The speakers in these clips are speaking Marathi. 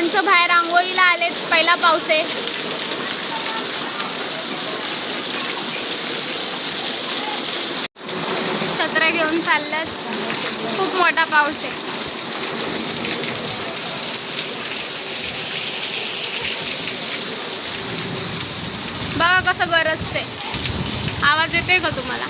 माणसं बाहेर आंघोळीला आलेत पहिला पाऊस आहे. छत्र घेऊन चालल्यात. खूप मोठा पाऊस आहे. बघा कसं गरजते आवाज येते का तुम्हाला?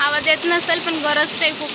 आवाज येत नसेल पण गरजते खूप.